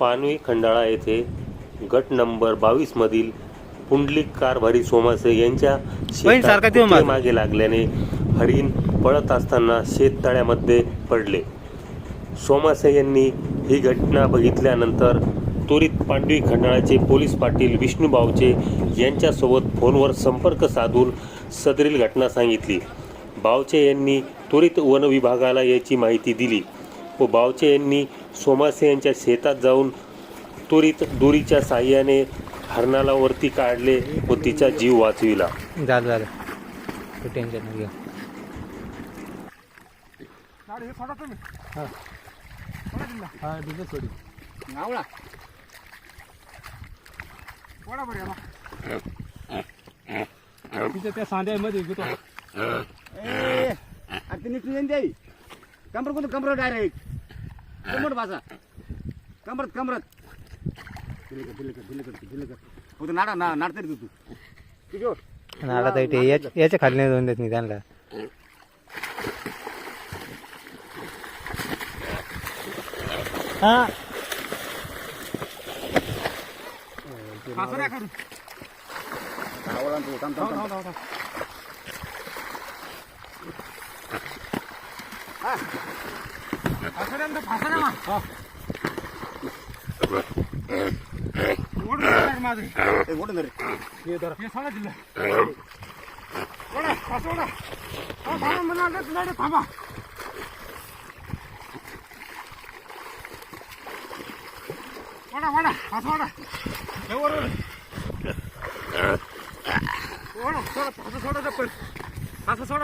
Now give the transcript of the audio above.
पानवी खंडाळा येथे गट नंबर बावीस मधील पुंडलिक कारभारी सोमासे यांच्या शेतात मागे. मागे लागल्याने हरिण पळत असताना शेततळ्यामध्ये पडले. सोमासे यांनी ही घटना बघितल्यानंतर त्वरित पांडवी खंडाळाचे पोलीस पाटील विष्णू बावचे यांच्यासोबत फोनवर संपर्क साधून सदरील घटना सांगितली. बावचे यांनी त्वरित वन विभागाला याची माहिती दिली. व बावचे यांनी सोमासे यांच्या शेतात जाऊन त्वरित दोरीच्या साह्याने हरणाला वरती काढले व तिचा जीव वाचविला. झालं झालं. टेन्शन नाही घ्या हा तिथं सोडी. नावळा. तिथं त्या सांध्यामध्ये घेतो कमर कोणतं कमर डायरेक्ट कमर भाषा कमरत कमरत. दिले कर दिले कर दिले कर दिले कर हो तर नाडा ना नाडते रे तू. आहे नाला तर इथे याच्या याच्या खाली नाही जाऊन देत मी त्यांना. हा. आवळा तू थांब थांब थांब ભાખરામાં તો ભાખરામાં ಓಡು ಮಾತಾಡಿ ಮಾದ್ರಿ ಓಡು ನರಿ ನೀವು ದರ ಏ ಸಾಲದಿಲ್ಲ ಓಡ ಪಾಸ ಓಡ ಆ ಬಾಣ ಮನ ಅಡ್ಡ ನಡಿ ಪಾಪ ಓಡ ಓಡ ಪಾಸ ಓಡ ಏ ಓಡ ಓಡ ಓಡ ಸೋಡ ಪಾಸ ಸೋಡ